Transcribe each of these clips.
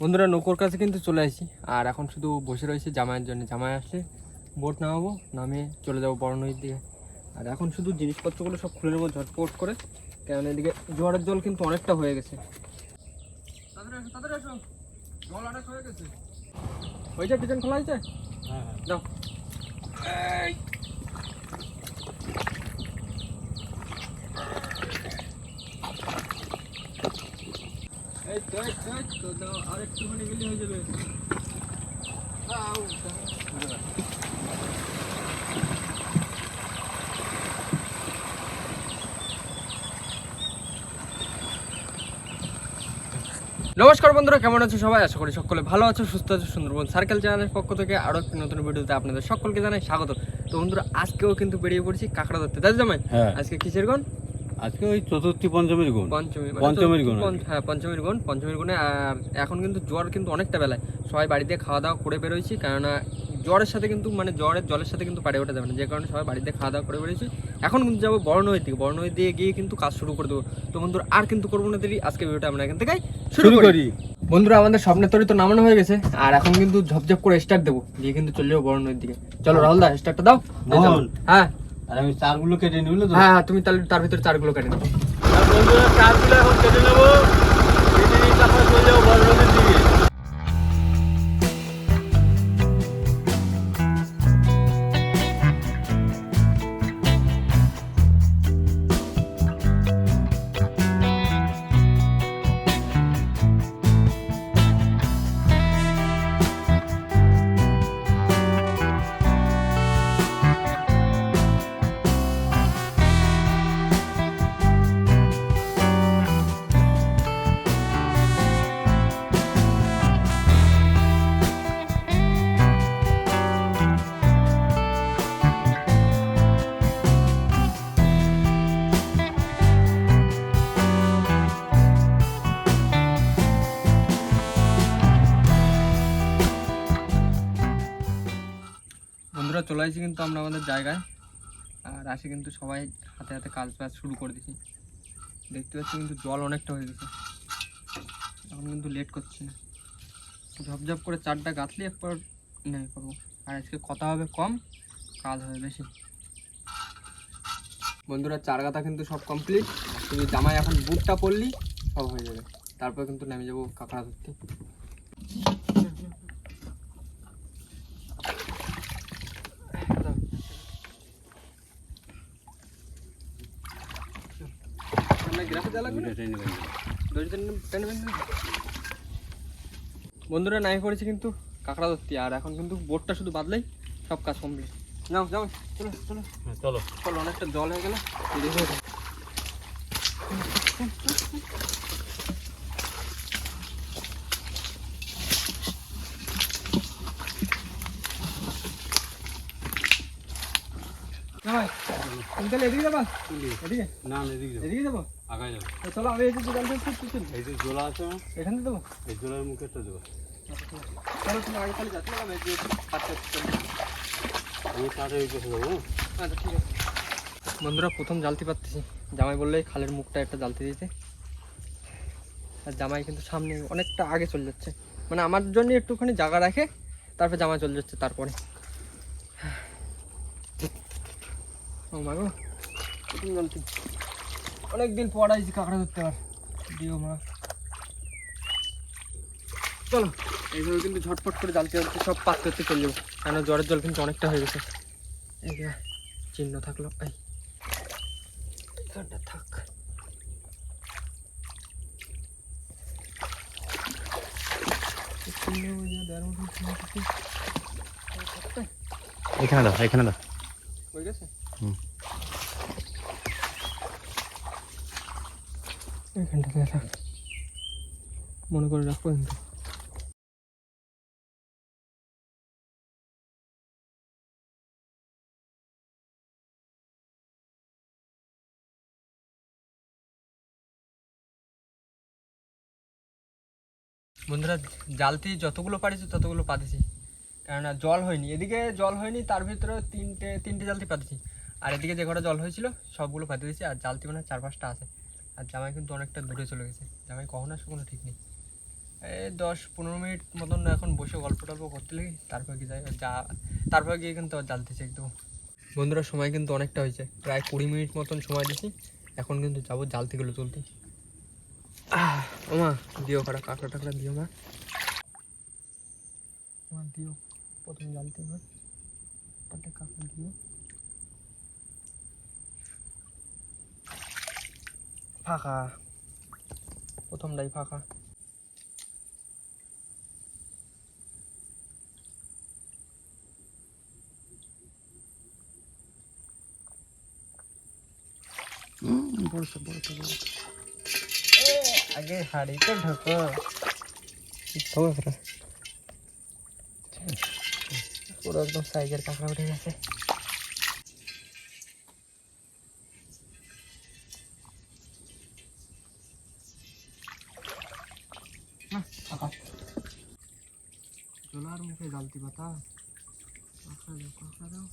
বন্ধুরা নৌকোর কাছে কিন্তু চলে আসি। আর এখন শুধু বসে রয়েছে জামাইয়ের জন্য। জামাই আসলে বোট নামাবো নামে চলে যাব বড় নদীর দিকে। আর এখন শুধু জিনিসপত্রগুলো সব খুলে নেব ঝটপট করে কারণ এদিকে জোয়ারের জল কিন্তু অনেকটা হয়ে গেছে। জল অনেক হয়ে গেছে। হয়েছে পিছন খোলা হয়েছে? দাও এই। এই তো এই তো, এই তো, দাও, আর একটুখানি গেলে হয়ে যাবে আউ, দাও। নমস্কার বন্ধুরা কেমন আছো সবাই? আশা করি সকলে ভালো আছো সুস্থ আছো সুন্দরবন সার্কেল চ্যানেলের পক্ষ থেকে আরও একটি নতুন ভিডিওতে আপনাদের সকলকে জানাই স্বাগত। তো বন্ধুরা আজকেও কিন্তু বেরিয়ে পড়ছি কাঁকড়া ধরতে। তাই তো জামাই হ্যাঁ। আজকে কিসের গন আজকে ওই চতুর্থী পঞ্চমীর গুণ। পঞ্চমী পঞ্চমীর গুণ হ্যাঁ পঞ্চমীর গুণ পঞ্চমীর গুণে আর এখন কিন্তু জ্বর কিন্তু অনেকটা বেলায়। সবাই বাড়িতে খাওয়া দাওয়া করে বেরোইছি কেননা জ্বরের সাথে কিন্তু মানে জ্বরের জলের সাথে কিন্তু পাড়ে ওঠা যাবে না। যে কারণে সবাই বাড়িতে খাওয়া দাওয়া করে বেরোইছি। এখন কিন্তু যাব দিকে দিয়ে গিয়ে কিন্তু কাজ শুরু করে দেবো। তো বন্ধুরা আর কিন্তু করব না দেরি আজকে ভিডিওটা আমরা এখান থেকে শুরু করি। বন্ধুরা আমাদের স্বপ্নের তরি তো নামানো হয়ে গেছে আর এখন কিন্তু ঝপঝপ করে স্টার্ট দেবো। গিয়ে কিন্তু চলে যাব বড় নদীর দিকে চলো রাহুল দা স্টার্টটা দাও। হ্যাঁ। আর আমি চারগুলো কেটে নিবো তো? হ্যাঁ তুমি তাহলে তার ভিতরে চারগুলো কেটে নেব আর বন্ধুরা চারগুলো এখন কেটে নেব। কেটে নিয়ে তারপরে চলে যাব বড় নদীর দিকে। চলে আসি কিন্তু আমরা আমাদের জায়গায়। আর আসে কিন্তু সবাই হাতে হাতে কাজ বাজ শুরু করে দিছি দেখতে পাচ্ছি কিন্তু জল অনেকটা হয়ে গেছে। এখন কিন্তু লেট করছি না। ঝপঝপ করে চারটা গাঁথলি একবার নেই করব। আর আজকে কথা হবে কম, কাজ হবে বেশি। বন্ধুরা, চার গাথা কিন্তু সব কমপ্লিট তুমি জামাই এখন বুটটা পরলি, সব হয়ে যাবে। তারপর কিন্তু নেমে যাব কাঁকড়া ধরতে আপনার গ্রাফে দেওয়া লাগবে না? দুইটা টেনে নেব। দড়ি টেনে- টেনে বেঁধে দেবে? বন্ধুরা নাই করেছে কিন্তু কাঁকড়া ধরতে আর এখন কিন্তু বোটটা শুধু বাদলেই সব কাজ কমপ্লিট যাও যাও চলো চলো। হ্যাঁ, চলো। চলো অনেকটা জল হয়ে গেল এদিকে যাবা? এদিকে? না, এদিকে যাব? যাব। চলো আমি এই যে জল। এই যে আছে এখানে দেবো? এই জোলার মুখে একটা দেবো। চলো তুমি আগে তাহলে যাচ্ছি আমি যে আমি তাড়াতাড়ি ওই পাশে যাব আচ্ছা ঠিক আছে। বন্ধুরা প্রথম জালতি পারতেছি জামাই বললে খালের মুখটা একটা জালতি দিতে আর জামাই কিন্তু সামনে অনেকটা আগে চলে যাচ্ছে। মানে আমার জন্য একটুখানি জায়গা রাখে তারপর জামাই চলে যাচ্ছে তারপরে। ও মা গো প্রথম জালতি। অনেকদিন পর আইছি কাঁকড়া ধরতে পার দিও মা। চলো। এইভাবে কিন্তু ঝটপট করে জালতি জালতি সব পাত করতে চলে যাব কেন জ্বরের জল কিন্তু অনেকটা হয়ে গেছে। এই চিহ্ন থাকল এই। থাক? এখানে দাও এখানে দাও। হয়ে গেছে? হুম। এখানটাতে থাক মনে করে রাখব কিন্তু বন্ধুরা জালতি যতগুলো পারিছি ততগুলো পাতেছি কেননা জল হয়নি। এদিকে জল হয়নি, তার ভিতরে তিনটে তিনটে জালতি পাতেছি আর এদিকে যে কটা জল হয়েছিল, সবগুলো পাতে দিয়েছি, আর জালতি মানে চার পাঁচটা আছে। আর জামাই কিন্তু অনেকটা দূরে চলে গেছে। জামাই কখন আসবে কোনো ঠিক নেই। এই দশ পনেরো মিনিট মতন এখন বসে গল্প টল্প করতে লাগি তারপর কি যাই যা তারপর গিয়ে কিন্তু থেকে একদম। বন্ধুরা সময় কিন্তু অনেকটা হয়েছে। প্রায় কুড়ি মিনিট মতন সময় দিছি। এখন কিন্তু যাব থেকেগুলো তুলতে। আহ, ওমা দিও কাটা কাঁকড়া টাকড়া দিও মা। দিও প্রথম জালতে এবার কাঁকড়া দিও। ফাঁকা প্রথমটাই ফাঁকা বড়ছো বড়ছো বড়ছো আগে হাড়িতে ঢোকো তবে পুরো পুরো একদম সাইজের কাঁকড়া উঠে গেছে মুখে জালতি পাতা কাঁকড়া দাও কাঁকড়া দাও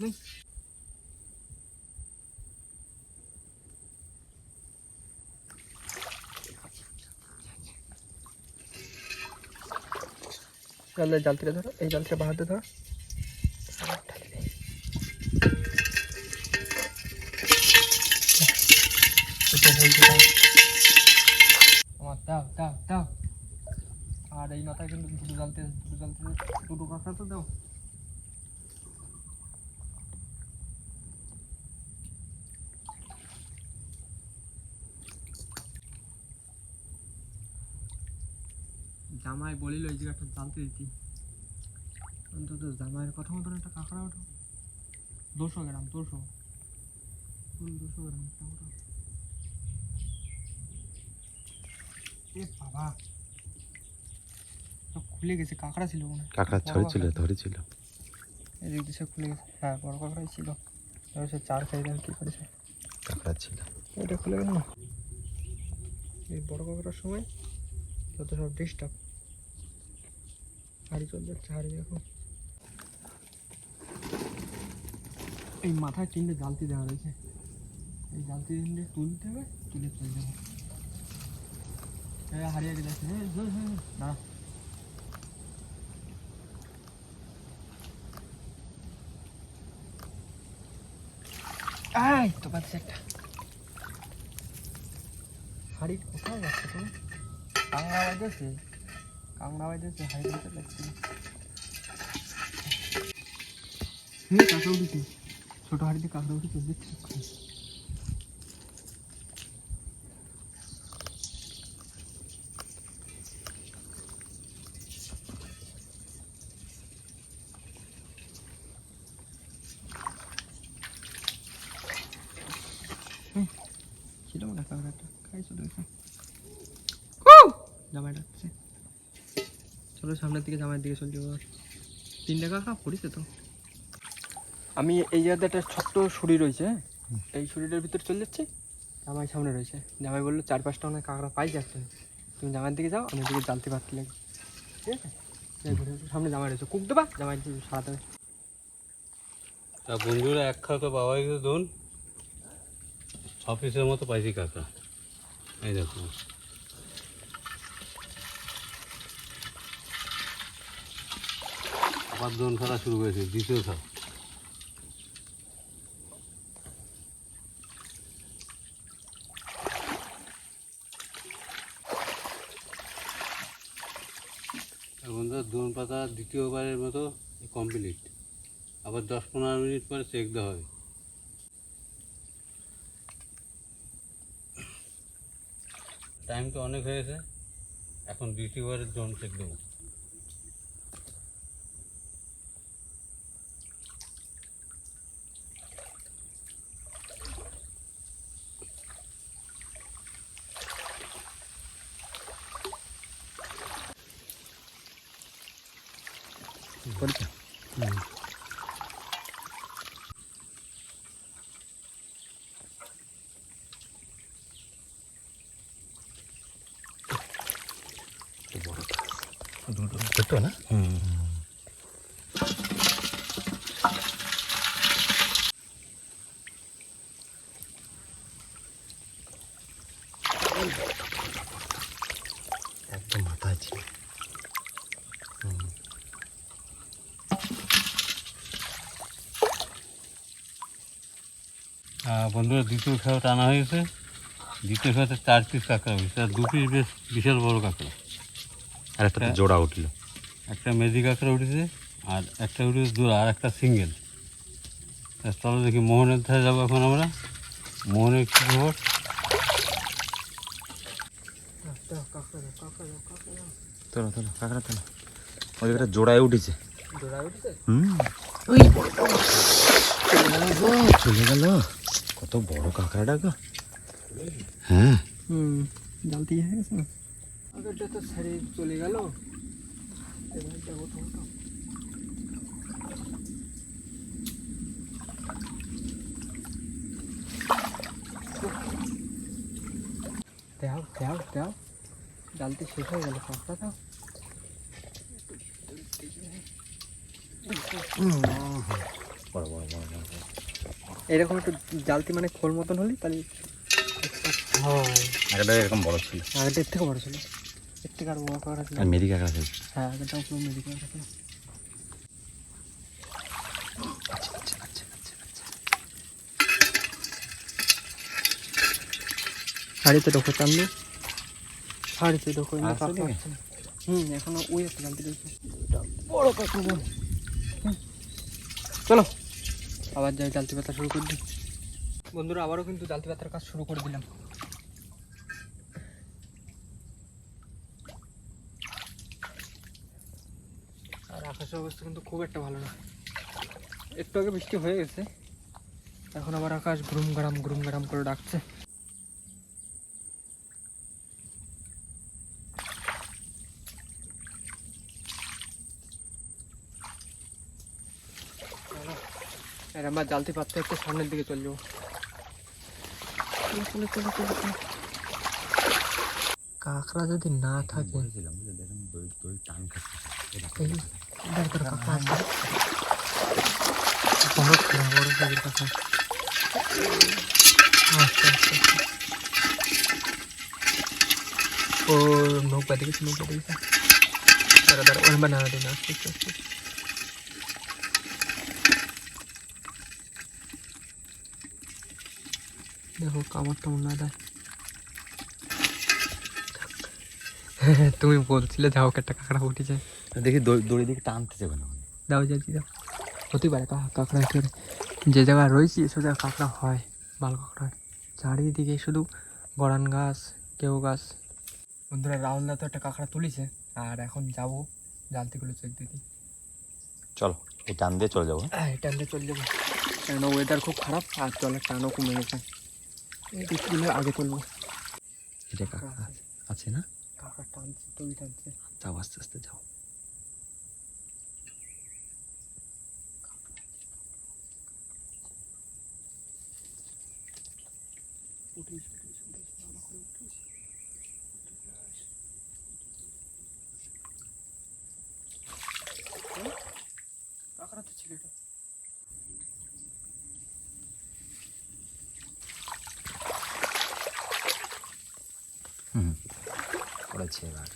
নেই জালে জালতিটা ধরো এই জালটা বাহাতে ধরো এটা হয়েছে দাও আমার দাও দাও দাও আর এই মাথায় কিন্তু দুটো জালতে দুটো জালতে কাঁকড়া তো জামাই বলিল, এই জায়গাটা জানতে দিতি। অন্তত জামাইয়ের কথা মতন একটা কাঁকড়া ওঠো। দুশো গ্রাম, দুশো। দুশো গ্রাম ওঠো এ বাবা! খুলে গেছে কাঁকড়া ছিল মনে। কাঁকড়া কাঁকড়া। ধরেছিল। এদিক দিয়ে সব খুলে গেছে। হ্যাঁ বড় কাঁকড়াই ছিল। তবে সে চার খাই দেন কী করেছে কাঁকড়া ছিল। এটা খুলে গেল। না এই বড় কাঁকড়ার সময় যত সব ডিস্টার্ব হাড়ি চল যাচ্ছে হাড়ি এখন এই মাথায় তিনটে জালতি দেওয়া রয়েছে। এই জালতি তিনটে তুলতে হবে তুলে চলে যাব হারিয়ে গেছে হ্যাঁ হ্যাঁ হ্যাঁ আয় তো একটা। হাড়ি কোথায় যাচ্ছে তুমি? কাংড়া বাজেছে? কাংড়া বাজেছে হাড়ি দিতে লাগছে ছোটো হাড়িতে কাঁকড়া উঠেছে, দেখছি এক্ষুনি। ছিল না কাঁকড়াটা খাই চলে গেছে জামাই ডাকছে চলো সামনের দিকে জামাইয়ের দিকে চলছি এবার তিনটে কাঁকড়া পড়িছে তো। আমি এই জায়গাতে একটা ছোট্ট ছুরি রয়েছে হ্যাঁ? এই ছুরিটার ভিতরে চলে যাচ্ছি। জামাই সামনে রয়েছে। জামাই বলল চার পাঁচটা অনেক কাঁকড়া পাই যাচ্ছে। তুমি জামাইয়ের দিকে যাও আমি দিকে জানতে পারতে লাগি ঠিক আছে? সামনে জামাই রয়েছে। কুক দেবা জামাই সারাতে হবে। তা বন্ধুরা এক খাওয়া তো বাবা গেছে ধরুন। ছ পিসের মতো পাইছি কাঁকড়া। এই দেখো। দোন ফেলা শুরু হয়েছে দ্বিতীয় বন্ধুরা দোন পাতা দ্বিতীয়বারের মতো কমপ্লিট আবার দশ পনেরো মিনিট পরে চেক দেওয়া হবে। টাইম তো অনেক হয়েছে, এখন দ্বিতীয়বারের জোন চেক দেবো। দুটো না হুম একদম মাথায় ছিল আহ, বন্ধুরা দ্বিতীয় খেয়া টানা হয়েছে। দ্বিতীয় খেয়াতে চার পিস কাঁকড়া হয়েছে। আর দু পিস বেশ বিশাল বড় কাঁকড়া। আর একটা জোড়া উঠল। একটা মেজি কাঁকড়া উঠেছে আর একটা উঠেছে জোড়া আর একটা সিঙ্গেল চলো দেখি মোহনের ধারে যাব এখন আমরা। মোহনের কী খবর? তোলো তোলো কাঁকড়া তোলো। ওই একটা জোড়ায় উঠেছে। জোড়া উঠছে? হুম। চলে গেল। কত বড় কাঁকড়াটা গো। হ্যাঁ হুম জাল দিয়ে হয়ে গেছে। আগেরটা তো ছেড়ে চলে গেল। এবারটা ওঠো ওঠো দাও দাও দাও। জালতি শেষ হয়ে গেল কাঁকড়া দাও। এরকম একটু জালতি মানে খোল মতন হলে তাহলে হয়। এরকম বড় ছিল। থেকে বড় ছিল। এর থেকে আরও বড় কাঁকড়া ছিল। আর মেরি কাঁকড়া ছিল হ্যাঁ আগেরটা পুরো ছিল আচ্ছা আচ্ছা আচ্ছা শাড়িতে ঢোকো শাড়িতে ঢোকো। হুম এখনও ওই একটা জানতে বড় চলো আবার যাই জালতি পাতা শুরু করে। দিই বন্ধুরা আবারও কিন্তু জালতি পাতার কাজ শুরু করে দিলাম আর আকাশের অবস্থা কিন্তু খুব একটা ভালো না। একটু আগে বৃষ্টি হয়ে গেছে। এখন আবার আকাশ গ্রুম গারাম গ্রুম গারাম করে ডাকছে। আর আমরা জালতি পাততে একটু সামনের দিকে চলে যাব। কাঁকড়া যদি না থাকে বলেছিলাম যে দেখেন দই দই টান খাচ্ছে এই এটার করে কাঁকড়া আছে বড় খারাপ বড় সাইজের কাঁকড়া আচ্ছা আচ্ছা আচ্ছা। ও নৌকা দেখেছি নৌকা দেখেছি দাঁড়া দাঁড়া ওর বানা দিন আস্তে আস্তে আস্তে দেখো কামড় টামড় না দেয় তুমি বলছিলে যাও একটা কাঁকড়া উঠেছে দেখি দড়ি দিকে টানতেছে না দাও যাচ্ছি দাও হতে পারে কাঁকড়া খেয়ে যে জায়গায় রয়েছি সে জায়গায় কাঁকড়া হয় বাল কাঁকড়া হয়। চারিদিকে শুধু গড়ান গাছ কেউ গাছ। বন্ধুরা রাহুল দা তো একটা কাঁকড়া তুলেছে আর এখন যাব জালতিগুলো চেক দিতে চলো এই টান দিয়ে চলে যাব। হ্যাঁ এই টানতে চলে যাব। কেন ওয়েদার খুব খারাপ আর জলের টানও কমে গেছে। এই দিকগুলো আগে তুলবো। এটা কাঁকড়া আছে না? টানছে তুই টানছে। যাও আস্তে আস্তে যাও উঠিস উঠিস উঠিস ভালো করে উঠিস কাঁকড়া তো ছিল এটা হুম পড়েছে এবার।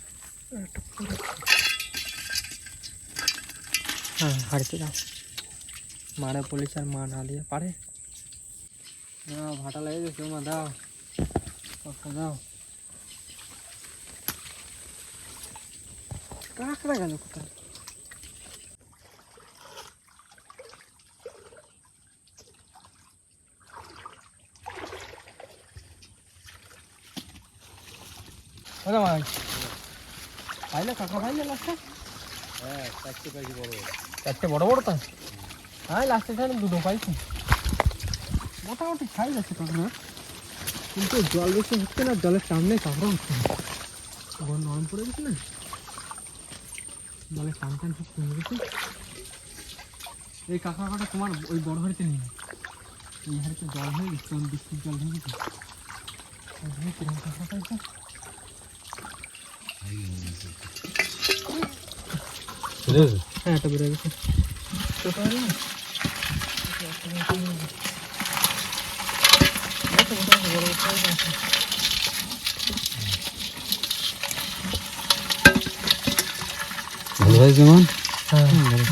হ্যাঁ হাড়িতে দাও। মারে পুলিশ আর মা না দিয়ে পারে। না ভাটা লাগে গেছে মা দাও। কথা দাও। কাকড়া গেল কোথায়? কোথা ভাই। পাইলে লাস্টে? হ্যাঁ চারটে পাইছি বড় চারটে বড় বড় তো? হ্যাঁ লাস্টে খানে দুটো পাইছি। মোটামুটি খাই যাচ্ছে কাঁকড়া কিন্তু জল বেশি হচ্ছে না জলের সামনে কাঁকড়া হচ্ছে। না ঘর নরম পড়ে গেছে না? জলের টান টান সব কমে গেছে। এই কাঁকড়া কাটা তোমার ওই বড় হাড়িতে নিয়ে এই হাড়িতে জল হয়ে গেছে বৃষ্টির জল হয়ে গেছে। কীরকম কাঁকড়া পাইছো। হ্যাঁ একটা বেড়ে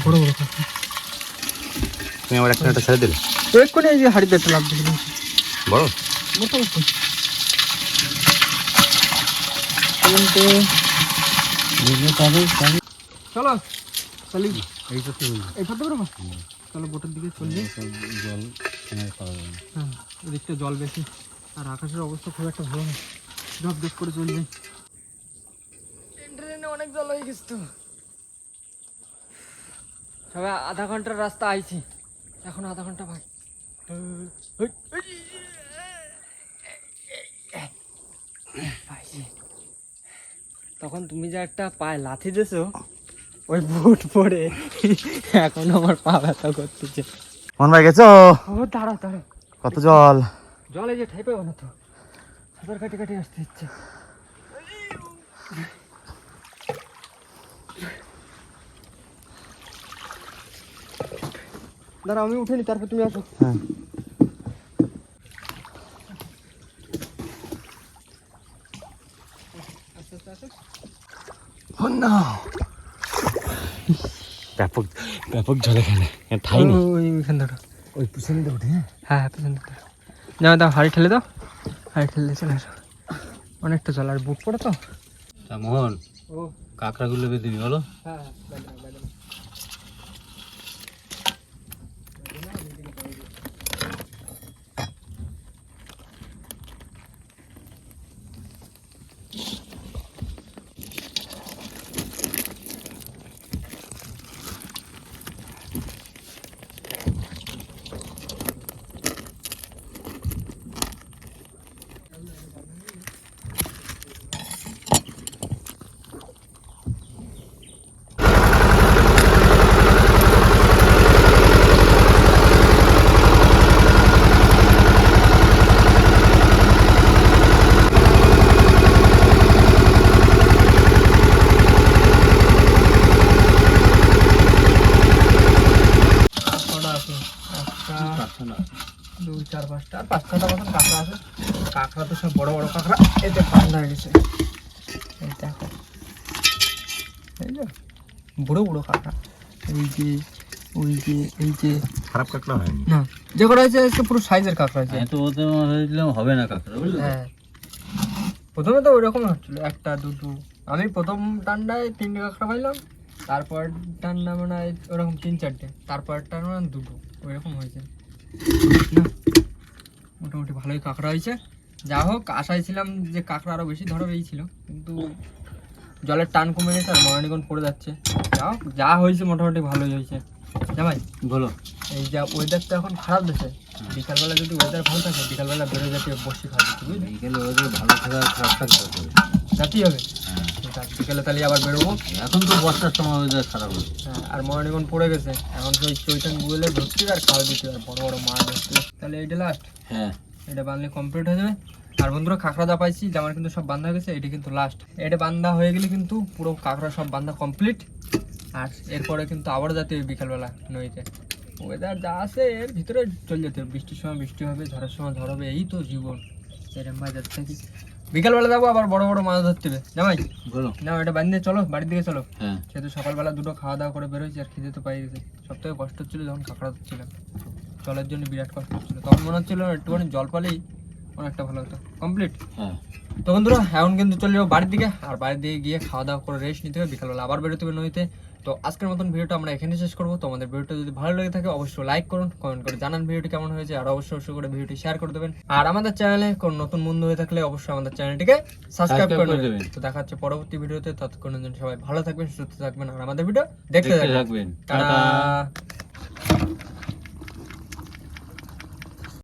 বড় তুমি আমার একটা ছেড়ে দিলে। এক্ষুনি এই যে হাড়িতে একটা লাভ দিলে বড় মোটামুটি। চলো চলি এই এই করতে পারব চলো বোটের দিকে জল। হ্যাঁ জল বেশি। আর আকাশের অবস্থা খুব একটা ভালো না। ঝপ ঝপ করে চলছে ট্রেনে অনেক জল হয়ে গেছে তো। সবাই আধা ঘণ্টার রাস্তা আইছি। এখন আধা ঘণ্টা ভাই পাইছি। তখন তুমি যে একটা পায়ে লাথি দিয়েছ ওই বুট পরে এখন আমার পা ব্যথা করতেছে। মন ভাই গেছো? ও দাঁড়া দাঁড়া কত জল? জলে যে ঠাই পাবো না তো সাঁতার কাটি কাটি আসতে ইচ্ছে। দাঁড়া আমি উঠে নি তারপর তুমি আসো। হ্যাঁ আস্তে আস্তে আসো ও না ব্যাপক ব্যাপক জল এখানে এখানে ঠাই নেই। ওই ওইখান ধরো। ওই পিছনে দিয়ে উঠে হ্যাঁ। হ্যাঁ হ্যাঁ পেছন ধরো যাও দাও হাড়ি ঠেলে দাও। হাড়ি ঠেলে চলে আসো। অনেকটা জল আর বুক পড়ে তো? তা মোহন ও। কাঁকড়াগুলো বেঁধে দিবি বলো? হ্যাঁ হ্যাঁ বাইরে নাও, বাইরে নাও। কটা আছে একটা দুই চার পাঁচটা আর পাঁচ ছটা মতন কাঁকড়া আছে কাঁকড়া তো সব বড় বড় কাঁকড়া এতে বান্ধা হয়ে গেছে এই দেখো এই যে বুড়ো বুড়ো কাঁকড়া এই যে ওই যে এই যে। খারাপ কাটলা হয়নি? না যে কটা আছে আজকে পুরো সাইজের কাঁকড়া আছে এত ওদের দিলাম হবে না কাঁকড়া বুঝলে? হ্যাঁ। প্রথমে তো ওইরকম হচ্ছিল একটা দুটো। আমি প্রথম টান্ডায় তিনটে কাঁকড়া পাইলাম তারপর টান্ডা মানে ওরকম তিন চারটে। তারপর টান্ডা মানে দুটো ওইরকম হয়েছে। না মোটামুটি ভালোই কাঁকড়া হয়েছে। যা হোক আশায় ছিলাম যে কাঁকড়া আরও বেশি ধরো এই ছিল কিন্তু জলের টান কমে গেছে আর মরানিকন পড়ে যাচ্ছে। যা যা হয়েছে মোটামুটি ভালোই হয়েছে। ভাই বলো। এই যা ওয়েদারটা এখন খারাপ দেশে বিকালবেলা যদি ওয়েদার ভালো থাকে বিকালবেলা বেরো যেতে বসে যেতে বুঝলি বিকেলে ওদের ভালো থাকা খারাপ থাকতে হবে হবে। হ্যাঁ। আছে বিকেলে তাহলে আবার বেরোবো। এখন তো বর্ষার সময় ওদের খারাপ হবে। হ্যাঁ আর মরণিকন পড়ে গেছে। এখন তো ওই চৈতন গুগলে ধরছি আর খাওয়া দিতে আর বড় বড় মাছ তাহলে এইটা লাস্ট হ্যাঁ। এটা বাঁধলে কমপ্লিট হয়ে যাবে। আর বন্ধুরা কাঁকড়া দা পাইছি যে আমার কিন্তু সব বান্ধা হয়ে গেছে এটা কিন্তু লাস্ট এটা বান্ধা হয়ে গেলে কিন্তু পুরো কাঁকড়া সব বান্ধা কমপ্লিট আর এরপরে কিন্তু আবার যেতে হবে বিকালবেলা নদীতে। ওয়েদার যা আছে এর ভিতরে চলে যেতে হবে। বৃষ্টির সময় বৃষ্টি হবে ঝড়ের সময় ঝড় হবে এই তো জীবন। এরম ভাই যাচ্ছে কি বিকালবেলা যাব আবার বড় বড় মাছ ধরতে হবে। জামাই বলো। না এটা বান্ধে চলো বাড়ির দিকে চলো। হ্যাঁ। সেহেতু সকালবেলা দুটো খাওয়া দাওয়া করে বেরোয়েছি আর খেতে তো পাই গেছে। সব থেকে কষ্ট হচ্ছিল যখন কাঁকড়া ধরছিলাম। জলের জন্য বিরাট কষ্ট হচ্ছিল। তখন মনে হচ্ছিল একটুখানি জল পালেই অনেকটা ভালো হতো। কমপ্লিট হ্যাঁ। তো বন্ধুরা এখন কিন্তু চলে যাব বাড়ির দিকে। আর বাড়ির দিকে গিয়ে খাওয়া দাওয়া করে রেস্ট নিতে হবে। বিকালবেলা আবার বেরোতে হবে নদীতে। তো আজকের মতন ভিডিওটা আমরা এখানে শেষ করব। তোমাদের ভিডিওটা যদি ভালো লেগে থাকে অবশ্যই লাইক করুন কমেন্ট করে জানান ভিডিওটি কেমন হয়েছে। আর অবশ্যই অবশ্যই করে ভিডিওটি শেয়ার করে দেবেন। আর আমাদের চ্যানেলে কোন নতুন বন্ধু হয়ে থাকলে অবশ্যই আমাদের চ্যানেলটিকে সাবস্ক্রাইব করে দেবেন। তো দেখা হচ্ছে পরবর্তী ভিডিওতে ততক্ষণের জন্য সবাই ভালো থাকবেন সুস্থ থাকবেন। আর আমাদের ভিডিও দেখতে থাকবেন। টাটা